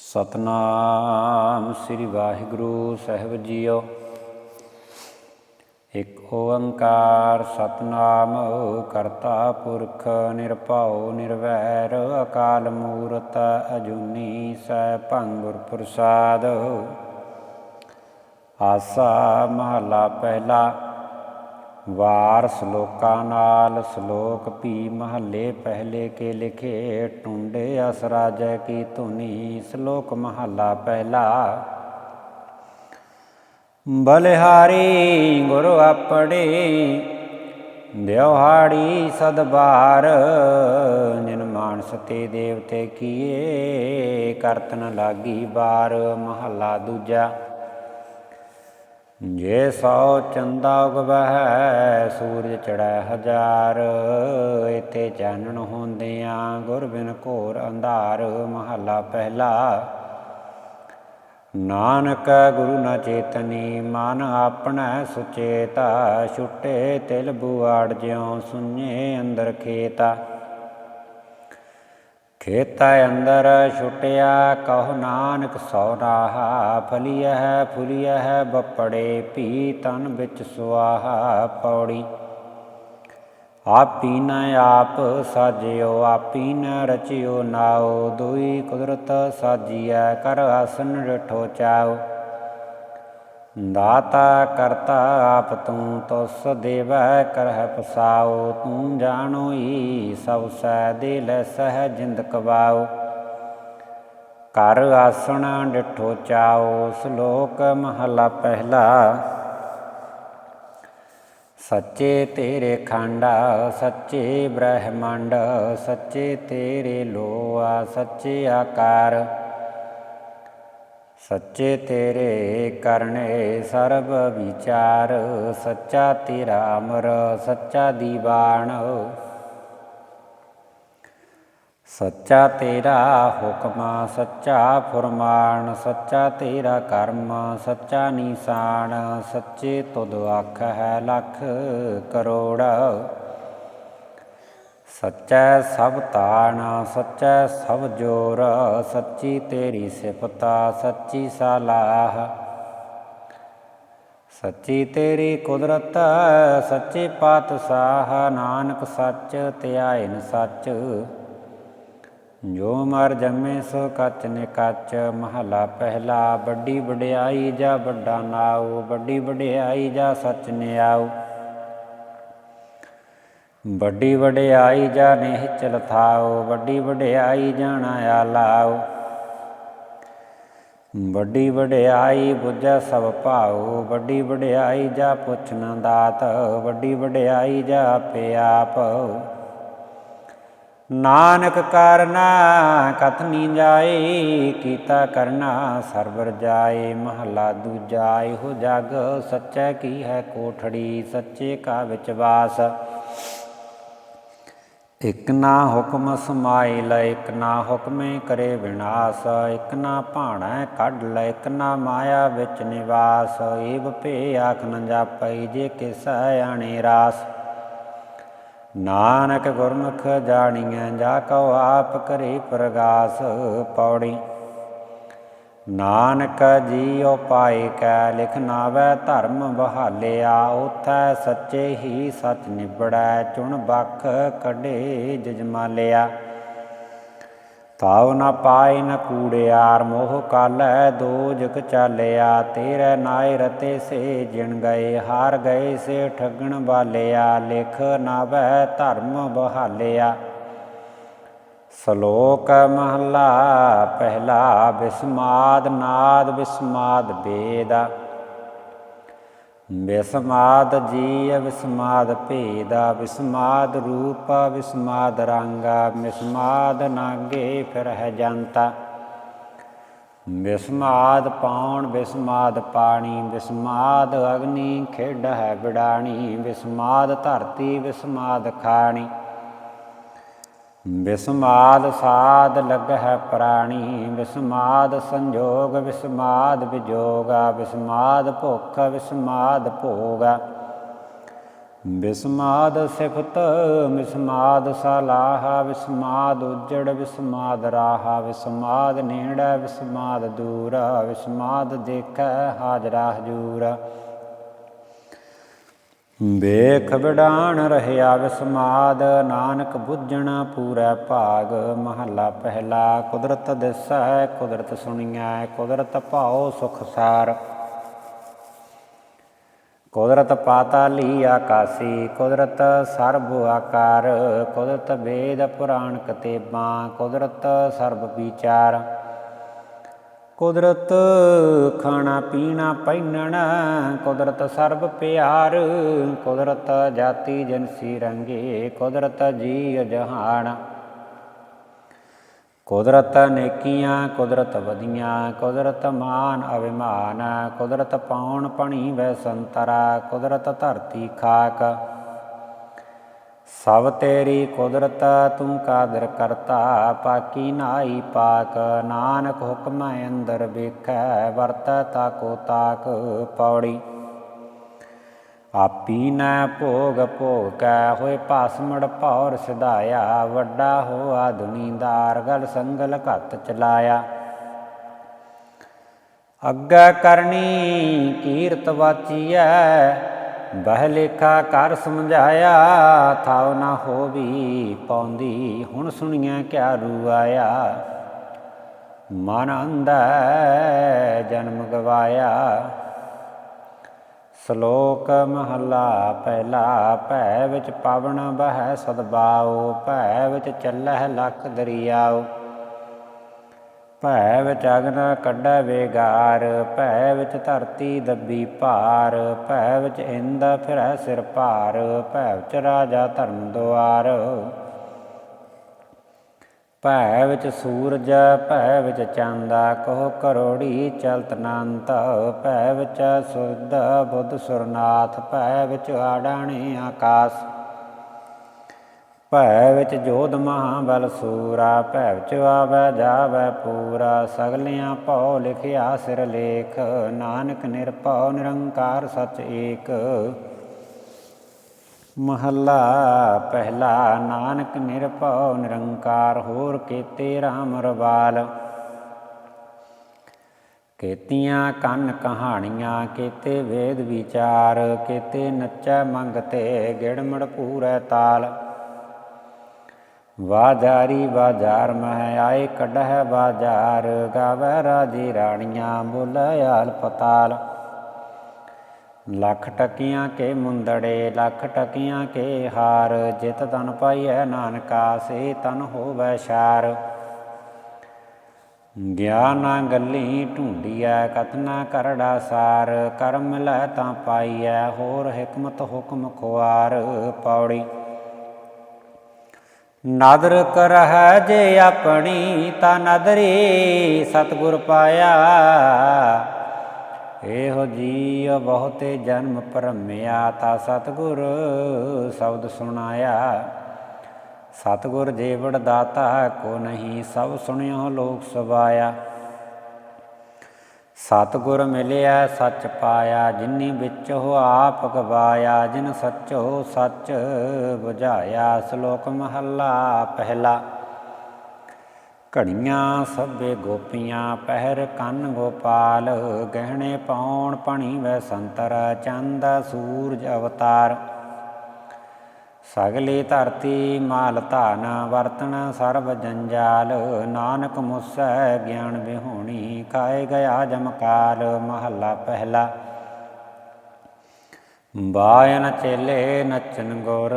ਸਤਨਾਮ ਸ੍ਰੀ ਵਾਹਿਗੁਰੂ ਸਾਹਿਬ ਜੀਓ। ਇਕ ਓੰਕਾਰ ਸਤਨਾਮ ਕਰਤਾ ਪੁਰਖ ਨਿਰਭਉ ਨਿਰਵੈਰ ਅਕਾਲ ਮੂਰਤ ਅਜੂਨੀ ਸੈਭੰ ਗੁਰ ਪ੍ਰਸਾਦ। ਆਸਾ ਮਹਲਾ ਪਹਿਲਾ ਵਾਰ ਸ਼ਲੋਕਾਂ ਨਾਲ ਸ਼ਲੋਕ ਭੀ ਮਹੱਲੇ ਪਹਿਲੇ ਕੇ ਲਿਖੇ, ਟੁੰਡੇ ਅਸਰਾ ਜੈ ਕੀ ਧੁਨੀ, ਸ਼ਲੋਕ ਮਹੱਲਾ ਪਹਿਲਾ। ਬਲਿਹਾਰੀ ਗੁਰੂ ਆਪਣੇ ਦਿਵਹਾੜੀ ਸਦਬਾਰ, ਜਿਨ ਮਾਨਸ ਤੇ ਦੇਵਤੇ ਕੀਏ, ਕਰਤਨ ਲਾਗੀ ਬਾਰ ਮਹੱਲਾ ਦੂਜਾ। ਜੇ ਸੌ ਚੰਦਾ ਉਗਵਹਿ ਸੂਰਜ ਚੜੈ ਹਜ਼ਾਰ। ਇਤੇ ਚਾਨਣ ਹੁੰਦਿਆਂ ਗੁਰ ਬਿਨ ਘੋਰ ਅੰਧਾਰ, ਮਹੱਲਾ ਪਹਿਲਾ। ਨਾਨਕ ਗੁਰੂ ਨਾ ਚੇਤਨੀ, ਮਨ ਆਪਣਾ ਸੁਚੇਤਾ। ਛੁੱਟੇ ਤਿਲ ਬੁਆੜ ਜਿਉ ਸੁਨੇ ਅੰਦਰ ਖੇਤਾ। ਖੇਤਾ ਅੰਦਰ ਛੁਟਿਆ ਕਹੁ ਨਾਨਕ ਸੋ ਰਾਹਾ ਫਲੀਐ ਫੁਲੀਐ ਬਪੜੇ ਭੀ ਤਨ ਵਿੱਚ ਸੁਆਹਾ ਪੌੜੀ। ਆਪੀ ਨ ਆਪ ਸਾਜਿਓ, ਆਪੀ ਨ ਰਚਿਓ ਨਾਉ, ਦੁਈ ਕੁਦਰਤ ਸਾਜੀਐ, ਕਰ ਆਸਨ ਰਠੋ ਚਾਓ ਦਾਤਾ ਕਰਤਾ ਆਪ ਤੂੰ ਤੁਸ ਦੇਵੈ ਕਰਹਿ ਪਸਾਉ, ਤੂੰ ਜਾਣੋਈ ਸਭ ਸਹਿ ਦਿਲ ਸਹਿ ਜਿੰਦ ਕਵਾਓ ਕਰ ਆਸਣ ਡਿਠੋ ਚਾਓ ਸ਼ਲੋਕ ਮਹਲਾ ਪਹਿਲਾ। ਸੱਚੇ ਤੇਰੇ ਖੰਡਾ, ਸੱਚੇ ਬ੍ਰਹਮੰਡ, ਸੱਚੇ ਤੇਰੇ ਲੋਆ ਸੱਚੇ ਆਕਾਰ। ਸੱਚੇ ਤੇਰੇ ਕਰਨੇ ਸਰਬ ਵਿਚਾਰ, ਸੱਚਾ ਤੇਰਾ ਅਮਰ, ਸੱਚਾ ਦੀਵਾਨ। ਸੱਚਾ ਤੇਰਾ ਹੁਕਮ, ਸੱਚਾ ਫਰਮਾਨ, ਸੱਚਾ ਤੇਰਾ ਕਰਮ, ਸੱਚਾ ਨਿਸ਼ਾਨ, ਸੱਚੇ ਤੁਧ ਅੱਖ ਹੈ ਲੱਖ ਕਰੋੜ। ਸੱਚਾ ਸਭ ਤਾਣਾ, ਸੱਚਾ ਸਭ ਜੋਰ, ਸੱਚੀ ਤੇਰੀ ਸਿਫਤਾ, ਸੱਚੀ ਸਲਾਹ। ਸੱਚੀ ਤੇਰੀ ਕੁਦਰਤ, ਸੱਚੇ ਪਾਤਸ਼ਾਹ, ਨਾਨਕ ਸੱਚ ਧਿਆਇਨ ਸੱਚ। ਜੋ ਮਰ ਜੰਮੇ ਸੋ ਕੱਚ ਨੇ ਕੱਚ, ਮਹਲਾ ਪਹਿਲਾ, ਵੱਡੀ ਵਡਿਆਈ ਜਾ ਵੱਡਾ ਨਾਉ, ਵੱਡੀ ਵਡਿਆਈ ਜਾ ਸੱਚ ਨੇ ਆਉ ਵੱਡੀ ਵਡਿਆਈ ਜਾ ਨੇ ਚਲ ਵੱਡੀ ਵਡਿਆਈ ਜਾਣਾ ਆਲਾਉ ਵੱਡੀ ਵਡਿਆਈ ਬੁੱਝੈ ਸਭ ਭਾਉ ਵੱਡੀ ਵਡਿਆਈ ਜਾ ਪੁੱਛਣਾ ਦਾਤ, ਵੱਡੀ ਵਡਿਆਈ ਜਾ ਆਪੇ ਆਪ। ਨਾਨਕ ਕਰਨਾ ਕਥਨੀ ਜਾਏ, ਕੀਤਾ ਕਰਨਾ ਸਰਵਰ ਜਾਏ, ਮਹਲਾ ਦੂਜਾ ਇਹੋ ਜਗ, ਸੱਚਾ ਕੀ ਹੈ ਕੋਠੜੀ, ਸੱਚੇ ਕਾ ਵਿਚਵਾਸ ਇਕ ਨਾ ਹੁਕਮ ਸਮਾਈ ਲੈ, ਇਕ ਨਾ ਹੁਕਮੇ ਕਰੇ ਵਿਨਾਸ਼, ਇਕ ਨਾ ਭਾਣਾ ਕੱਢ ਲੈ, ਇਕ ਨਾ ਮਾਇਆ ਵਿੱਚ ਨਿਵਾਸ। ਏਵ ਭੇ ਆਖ ਨ ਜਾਪਈ ਜੇ ਕਿਸ ਆਣੇ ਰਾਸ। ਨਾਨਕ ਗੁਰਮੁਖ ਜਾਣੀਐ, ਜਾ ਕਉ ਆਪ ਕਰੇ ਪ੍ਰਗਾਸ। ਪੌੜੀ ਨਾਨਕ ਜੀਉ ਪਾਏ ਕੈ, ਲਿਖ ਨਾਵੈ ਧਰਮ ਬਹਾਲਿਆ, ਉਥੈ ਸੱਚੇ ਹੀ ਸੱਚ ਨਿਬੜੈ, ਚੁਣ ਬਖ ਕਢੇ ਜਜਮਾਲਿਆ। ਤਾਉ ਨ ਪਾਏ ਨ ਕੂੜਿਆਰ ਮੋਹ ਕਾਲੈ ਦੋਜਕ ਚਾਲਿਆ, ਤੇਰੇ ਨਾਇ ਰਤੇ ਸੇ ਜਿਣ ਗਏ, ਹਾਰ ਗਏ ਸੇ ਠੱਗਣ ਵਾਲਿਆ, ਲਿਖ ਨਾਵੈ ਧਰਮ ਬਹਾਲਿਆ। ਸ਼ਲੋਕ ਮਹਲਾ, ਪਹਿਲਾ ਬਿਸਮਾਦ ਨਾਦ ਬਿਸਮਾਦ ਬੇਦਾ। ਬਿਸਮਾਦ ਜੀ ਬਿਸਮਾਦ ਭੇਦਾ, ਬਿਸਮਾਦ ਰੂਪ ਬਿਸਮਾਦ ਰੰਗਾ, ਬਿਸਮਾਦ ਨਾਗੇ ਫਿਰ ਹੈ ਜਨਤਾ ਬਿਸਮਾਦ ਪਾਉਣ ਬਿਸਮਾਦ ਪਾਣੀ, ਬਿਸਮਾਦ ਅਗਨੀ ਖੇਡ ਹੈ ਬਿਡਾਣੀ, ਬਿਸਮਾਦ ਧਰਤੀ, ਬਿਸਮਾਦ ਖਾਣੀ। ਬਿਸਮਾਦ ਸਾਧ ਲਗ ਹੈ ਪ੍ਰਾਣੀ, ਬਿਸਮਾਦ ਸੰਜੋਗ, ਬਿਸਮਾਦ ਵਿਜੋਗਾ, ਬਿਸਮਾਦ ਭੁਖ, ਬਿਸਮਾਦ ਭੋਗਾ। ਵਿਸਮਾਦ ਸਿਫਤ ਵਿਸਮਾਦ ਸਲਾਹਾ ਵਿਸਮਾਦ ਉਜੜ ਵਿਸਮਾਦ ਰਾਹਾ ਵਿਸਮਾਦ ਨੇੜਾ ਵਿਸਮਾਦ ਦੂਰਾ ਵਿਸਮਾਦ ਦੇਖੈ ਹਾਜ਼ਰਾ ਹਜੂਰ ਵੇਖ ਵਿਡਾਣ ਰਹਿਆ ਵਿਸਮਾਦ ਨਾਨਕ ਬੁੱਝਣਾ ਪੂਰਾ ਭਾਗ, ਮਹੱਲਾ ਪਹਿਲਾ, ਕੁਦਰਤ ਦਿਸੈ ਕੁਦਰਤ ਸੁਣੀਐ, ਕੁਦਰਤ ਭਾਉ ਸੁਖ ਸਾਰ। ਕੁਦਰਤ ਪਾਤਾਲੀ ਆਕਾਸੀ, ਕੁਦਰਤ ਸਰਬ ਆਕਾਰ, ਕੁਦਰਤ ਵੇਦ ਪੁਰਾਣ ਕਤੇਬਾਂ ਕੁਦਰਤ ਸਰਬ ਵਿਚਾਰ। ਕੁਦਰਤ ਖਾਣਾ ਪੀਣਾ ਪਹਿਨਣਾ ਕੁਦਰਤ ਸਰਬ ਪਿਆਰ, ਕੁਦਰਤ ਜਾਤੀ ਜਨਸੀ ਰੰਗੇ, ਕੁਦਰਤ ਜੀ ਜਹਾਨ। ਕੁਦਰਤ ਨੇਕੀਆਂ, ਕੁਦਰਤ ਵਧੀਆਂ, ਕੁਦਰਤ ਮਾਨ ਅਭਿਮਾਨ, ਕੁਦਰਤ ਪਾਉਣ ਪਣੀ ਵੈ ਸੰਤਰਾ ਕੁਦਰਤ ਧਰਤੀ ਖਾਕ। ਸਭ ਤੇਰੀ ਕੁਦਰਤ ਤੂੰ ਕਾਦਰ ਕਰਤਾ, ਪਾਕੀ ਨਾਈ ਪਾਕ, ਨਾਨਕ ਹੁਕਮ ਅੰਦਰ ਵੇਖੈ, ਵਰਤ ਤਾਕੋ ਤਾਕ ਪੌੜੀ। ਆਪੀ ਨਾ ਭੋਗ ਭੋਗ ਕੈ ਹੋਏ ਭਾਸਮੜ ਭੌਰ ਸਿਧਾਇਆ ਵੱਡਾ ਹੋਆ ਦੁਨੀਦਾਰ, ਗਲ ਸੰਗਲ ਘਤ ਚਲਾਇਆ। ਅੱਗਾ ਕਰਨੀ ਕੀਰਤ ਵਾਚੀਐ ਬਹਿ ਲੇਖਾ ਕਰ ਸਮਝਾਇਆ, ਥਾਉ ਨਾ ਹੋਵੀ ਪੌਂਦੀ ਹੁਣ ਸੁਣੀਐ ਕਿਆ ਰੂ ਆਇਆ ਮਨ ਅੰਧੈ, ਜਨਮ ਗਵਾਇਆ। ਸ਼ਲੋਕ ਮਹਲਾ ਪਹਿਲਾ, ਭੈ ਵਿੱਚ ਪਵਨ ਬਹਿ ਸਦਬਾਉ ਭੈ ਵਿੱਚ ਚੱਲਹਿ ਲਖ ਦਰਿਆਉ ਭੈ ਵਿੱਚ ਅਗਨ ਕੱਢੈ ਵੇਗਾਰ, ਭੈ ਵਿੱਚ ਧਰਤੀ ਦੱਬੀ ਭਾਰ, ਭੈ ਵਿੱਚ ਇੰਦ ਫਿਰੈ ਸਿਰ ਭਾਰ, ਭੈ ਵਿੱਚ ਰਾਜਾ ਧਰਮ ਦੁਆਰ। ਭੈ ਵਿੱਚ ਸੂਰਜ, ਭੈ ਵਿੱਚ ਚੰਦਾ, ਕਹੋ ਕਰੋੜੀ ਚਲਤ ਨੰਤ, ਭੈ ਵਿੱਚ ਸੁਧ ਬੁੱਧ ਸੁਰਨਾਥ, ਭੈ ਵਿੱਚ ਆਡਾਣੇ ਆਕਾਸ। ਭੈ ਵਿੱਚ ਜੋਧ ਮਹਾਬਲ ਸੂਰਾ, ਭੈ ਵਿੱਚ ਆਵੈ, ਜਾਵੈ ਪੂਰਾ, ਸਗਲਿਆਂ ਭਉ ਲਿਖਿਆ ਸਿਰ ਲੇਖ, ਨਾਨਕ ਨਿਰਭਉ ਨਿਰੰਕਾਰ ਸਚ ਏਕ। ਮਹੱਲਾ ਪਹਿਲਾ, ਨਾਨਕ ਨਿਰਭਉ ਨਿਰੰਕਾਰ, ਹੋਰ ਕੀਤੇ RAM ਰਵਾਲ। ਕੀਤੀਆਂ ਕੰਨ ਕਹਾਣੀਆਂ, ਕੀਤੇ ਵੇਦ ਵਿਚਾਰ, ਕੀਤੇ ਨੱਚੈ ਮੰਗਤੇ ਗਿੜਮੜ ਪੂਰੈ ਤਾਲ। ਵਾਜਾਰੀ ਬਾਜ਼ਾਰ ਮਹਿ ਆਏ ਕੱਢਹਿ ਬਾਜ਼ਾਰ ਗਾਵੈ ਰਾਜੀ ਰਾਣੀਆਂ ਬੋਲੇ ਆਲ ਪਤਾਲ। ਲੱਖ ਟਕੀਆਂ ਕੇ ਮੁੰਦੜੇ, ਲੱਖ ਟਕੀਆਂ ਕੇ ਹਾਰ, ਜਿਤ ਤਨ ਪਾਈਐ ਨਾਨਕਾ, ਸੇ ਤਨ ਹੋਵੈ ਸ਼ਾਰ। ਗਿਆਨਾ ਗੱਲੀ ਢੂੰਡੀਐ ਕਤਨਾ ਕਰੜਾ ਸਾਰ, ਕਰਮ ਲੈ ਤਾਂ ਪਾਈਐ, ਹੋਰ ਹਕਮਤ ਹੁਕਮ ਖੁਆਰ, ਪੌੜੀ। ਨਾਦਰ ਕਰਹਿ ਜੇ ਆਪਣੀ ਤਾ ਨਦਰੀ ਸਤਗੁਰ ਪਾਇਆ। ਇਹੋ ਜੀਅ ਬਹੁਤੇ ਜਨਮ ਭਰਮਿਆ ਤਾ ਸਤਗੁਰ ਸ਼ਬਦ ਸੁਣਾਇਆ। ਸਤਗੁਰ ਜੀਵੜ ਦਾਤਾ ਕੋ ਨਹੀਂ ਸਭ ਸੁਣਿਓ ਲੋਕ ਸਵਾਇਆ ਸਤਗੁਰ ਮਿਲਿਆ, ਸੱਚ ਪਾਇਆ, ਜਿਨੀ ਵਿੱਚ ਹੋ ਆਪ ਗਵਾਇਆ, ਜਿਨ ਸੱਚੋ ਸੱਚ ਬੁਝਾਇਆ, ਸ਼ਲੋਕ ਮਹੱਲਾ ਪਹਿਲਾ। ਘੜੀਆਂ ਸਭੇ ਗੋਪੀਆਂ, ਪਹਿਰ ਕੰਨ ਗੋਪਾਲ, ਗਹਿਣੇ ਪਾਉਣ ਪਣੀ ਵੈ ਸੰਤਰ, ਚੰਦ, ਸੂਰਜ ਅਵਤਾਰ। ਸਗਲੀ ਧਰਤੀ ਮਾਲ ਧਾਨ ਵਰਤਣ ਸਰਬ ਜੰਜਾਲ, ਨਾਨਕ ਮੁਸੈ ਗਿਆਨ ਵਿਹੋਣੀ ਕਾਏ ਗਿਆ ਜਮਕਾਲ ਮਹੱਲਾ ਪਹਿਲਾ। ਬਾਇਨ ਚੇਲੇ ਨਚਨ ਗੁਰ,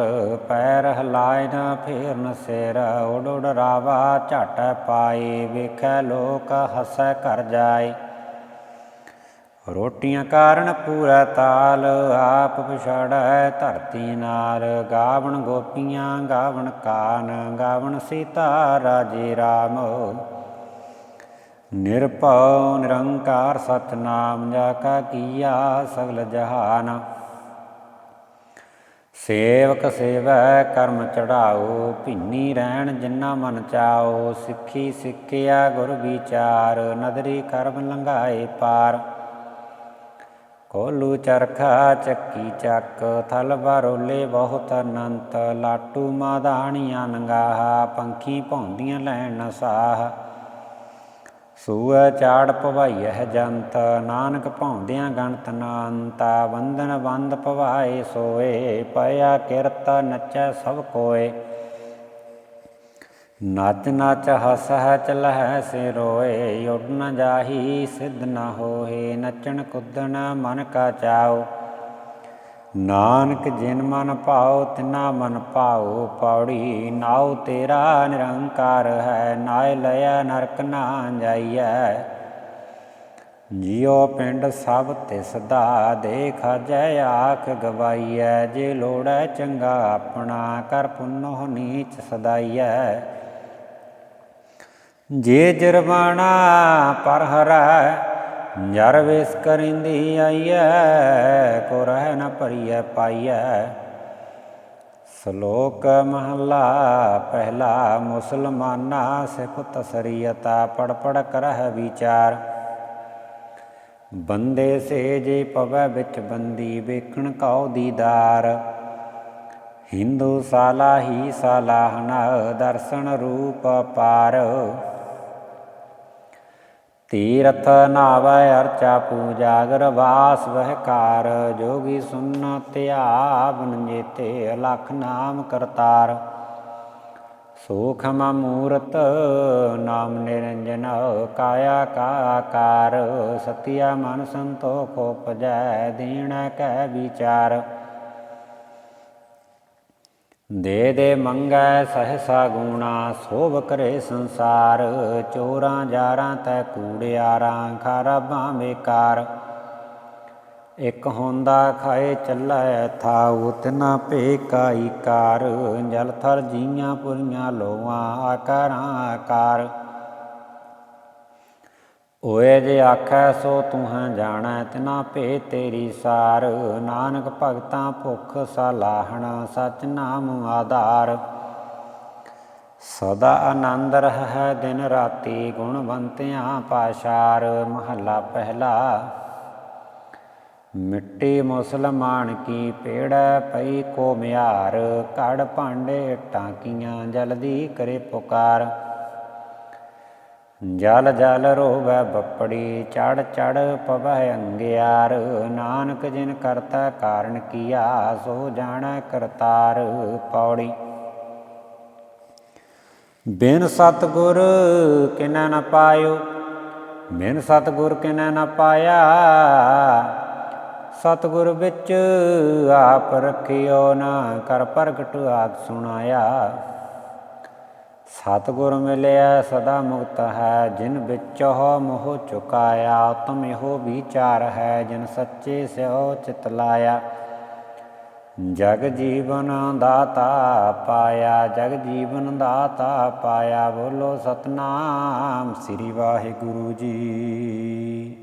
ਪੈਰ ਹਲਾਇਨ ਨ ਫੇਰਨ ਸਿਰ ਉਡ ਉੜ ਰਾਵਾ ਝਟ ਪਾਏ, ਵੇਖੈ ਲੋਕ ਹਸੈ ਕਰ ਜਾਏ। ਰੋਟੀਆਂ ਕਾਰਨ ਪੂਰਾ ਤਾਲ, ਆਪ ਪਛੜੈ ਧਰਤੀ ਨਾਲ ਗਾਵਣ ਗੋਪੀਆਂ, ਗਾਵਣ ਕਾਨ, ਗਾਵਣ ਸੀਤਾ, ਰਾਜੇ RAM ਨਿਰਭਉ ਨਿਰੰਕਾਰ ਸਤਨਾਮ, ਜਾ ਕਾ ਕੀਆ ਸਗਲ ਜਹਾਨ। ਸੇਵਕ ਸੇਵੈ ਕਰਮ ਚੜਾਓ, ਭਿੰਨੀ ਰਹਿਣ ਜਿਨਾ ਮਨ ਚਾਓ, ਸਿੱਖੀ ਸਿੱਖਿਆ ਗੁਰ ਵਿਚਾਰ, ਨਦਰੀ ਕਰਮ ਲੰਘਾਏ ਪਾਰ। ਕੋਲੂ ਚਰਖਾ ਚੱਕੀ ਚੱਕ, ਥਲ ਬਰੋਲੇ ਬਹੁਤ ਅਨੰਤ, ਲਾਟੂ ਮਾਦਾਣੀਆਂ ਨੰਗਾਹਾ, ਪੰਖੀ ਭੌਂਦੀਆਂ ਲੈਣ ਨਸਾਹ ਸੂਅ ਚਾੜ ਭਵਾਈ ਹੈ ਜੰਤ, ਨਾਨਕ ਭੌਂਦਿਆਂ ਗਣਤ ਨਾਨਤਾ ਬੰਧਨ ਬੰਦ ਭਵਾਏ ਸੋਏ, ਪਿਆ ਕਿਰਤ ਨਚੈ ਸਭ ਕੋਏ। ਨਚ ਨਚ ਹਸ ਹੈ ਚਲਹਿ ਸੇ ਰੋਏ ਉੱਡ ਨ ਜਾਹੀ, ਸਿਧ ਨ ਹੋਏ ਨਚਣ ਕੁੱਦਣ ਮਨ ਕਾ ਚਾਓ ਨਾਨਕ ਜਿਨ ਮਨ ਭਾਉ, ਤਿਨਾ ਮਨ ਭਾਉ, ਪੌੜੀ ਨਾਉ ਤੇਰਾ ਨਿਰੰਕਾਰ ਹੈ, ਨਾਇ ਲਿਆ ਨਰਕ ਨਾ ਜਾਈਐ। ਜਿਉ ਪਿੰਡ ਸਭ ਤਿਸ ਦਾ ਦੇਖ ਜੈ ਆਖ ਗਵਾਈਐ, ਜੇ ਲੋੜੈ ਚੰਗਾ ਆਪਣਾ, ਕਰ ਪੁੰਨੋ ਨੀਚ ਸਦਾਈਐ। ਜੇ ਜਰਵਾਣਾ ਪਰ ਹਰੈ, ਜਰ ਵੇਸ ਕਰਿੰਦੀ ਆਈਐ, ਕੋ ਰਹਿ ਨ ਭਰੀਐ ਪਾਈਐ। ਸ਼ਲੋਕ ਮਹਲਾ ਪਹਿਲਾ, ਮੁਸਲਮਾਨਾ ਸਿਫਤ ਸਰੀਅਤਾ ਪੜ ਪੜ ਕਰਹਿ ਵਿਚਾਰ। ਬੰਦੇ ਸੇ ਜੇ ਪਵੈ ਵਿੱਚ ਬੰਦੀ, ਵੇਖਣ ਕਉ ਦੀਦਾਰ। ਹਿੰਦੂ ਸਾਲਾ ਹੀ ਸਾਲਾਹਨ, ਦਰਸ਼ਨ ਰੂਪ ਪਾਰ। ਤੀਰਥ ਨਾਵੈ ਅਰਚਾ ਪੂਜਾ ਗਰਵਾਸ ਵਹਿਕਾਰ ਜੋਗੀ ਸੁਨ ਧਿਆਵਨ ਜੇਤੇ, ਅਲਖ ਨਾਮ ਕਰਤਾਰ। ਸੂਖਮ ਮੂਰਤ ਨਾਮ ਨਿਰੰਜਨ, ਕਾਇਆ ਕਾ ਆਕਾਰ। ਸਤਿਆ ਮਨ ਸੰਤੋਖ ਉਪਜੈ, ਦੀਣ ਕੈ ਵਿਚਾਰ। ਦੇ ਦੇ ਮੰਗੈ ਸਹਸਾ ਗੁਣਾ, ਸੋਭ ਕਰੇ ਸੰਸਾਰ। ਚੋਰਾਂ ਜਾਰਾਂ ਤੈ ਕੂੜਿਆਰਾਂ ਖਰਾਬਾਂ ਬੇਕਾਰ। ਇਕ ਹੁੰਦਾ ਖਾਏ ਚੱਲੈ ਥਾਉ, ਤਿਨਾ ਭੇ ਕਾਈ ਕਾਰ। ਜਲ ਥਰ ਜੀਆਂ ਪੁਰੀਆਂ ਲੋਆਂ ਆਕਾਰਾਂ ਆਕਾਰ। ਓਏ ਜੇ ਆਖੈ ਸੋ ਤੂੰ ਹੈ ਜਾਣੈ ਤਿਨਾ ਭੇ ਤੇਰੀ ਸਾਰ। ਨਾਨਕ ਭਗਤਾਂ ਭੁਖ ਸਲਾਹਣ ਸਚ ਨਾਮ ਆਧਾਰ। ਸਦਾ ਆਨੰਦ ਰਹਿ ਦਿਨ ਰਾਤੀ ਗੁਣਵੰਤਿਆਂ ਪਾਸ਼ਾਰ। ਮਹੱਲਾ ਪਹਿਲਾ। ਮਿੱਟੀ ਮੁਸਲਮਾਨ ਕੀ ਪੇੜ ਪਈ ਕੋ ਮਿਆਰ। ਕੜ ਭਾਂਡੇ ਟਾਂਕੀਆਂ ਜਲਦੀ ਕਰੇ ਪੁਕਾਰ। ਜਲ ਜਲ ਰੋਵੈ ਬੱਪੜੀ, ਚੜ ਚੜ ਪਵੈ ਅੰਗਿਆਰ। ਨਾਨਕ ਜਿਨ ਕਰਤਾ ਕਾਰਨ ਕੀਆ, ਸੋ ਜਾਣੈ ਕਰਤਾਰ ਪੌੜੀ। ਬਿਨ ਸਤਗੁਰ ਕਿਨੈ ਨ ਪਾਇਓ, ਬਿਨ ਸਤਗੁਰ ਕਿਨੈ ਨ ਪਾਇਆ, ਸਤਗੁਰ ਵਿੱਚ ਆਪ ਰਖਿਓ ਨਾ। ਕਰ ਪ੍ਰਗਟ ਆਦ ਸੁਣਾਇਆ। ਸਤਗੁਰ ਮਿਲਿਆ ਸਦਾ ਮੁਕਤ ਹੈ, ਜਿਨ ਵਿੱਚੋ ਮੋਹ ਚੁਕਾਇਆ, ਤੁਮ ਇਹੋ ਵਿਚਾਰ ਹੈ, ਜਿਨ ਸੱਚੇ ਸਿਓ ਚਿਤ ਲਾਇਆ। ਜਗ ਜੀਵਨ ਦਾਤਾ ਪਾਇਆ, ਜਗ ਜੀਵਨ ਦਾਤਾ ਪਾਇਆ, ਬੋਲੋ ਸਤਨਾਮ ਸ੍ਰੀ ਵਾਹਿਗੁਰੂ ਜੀ।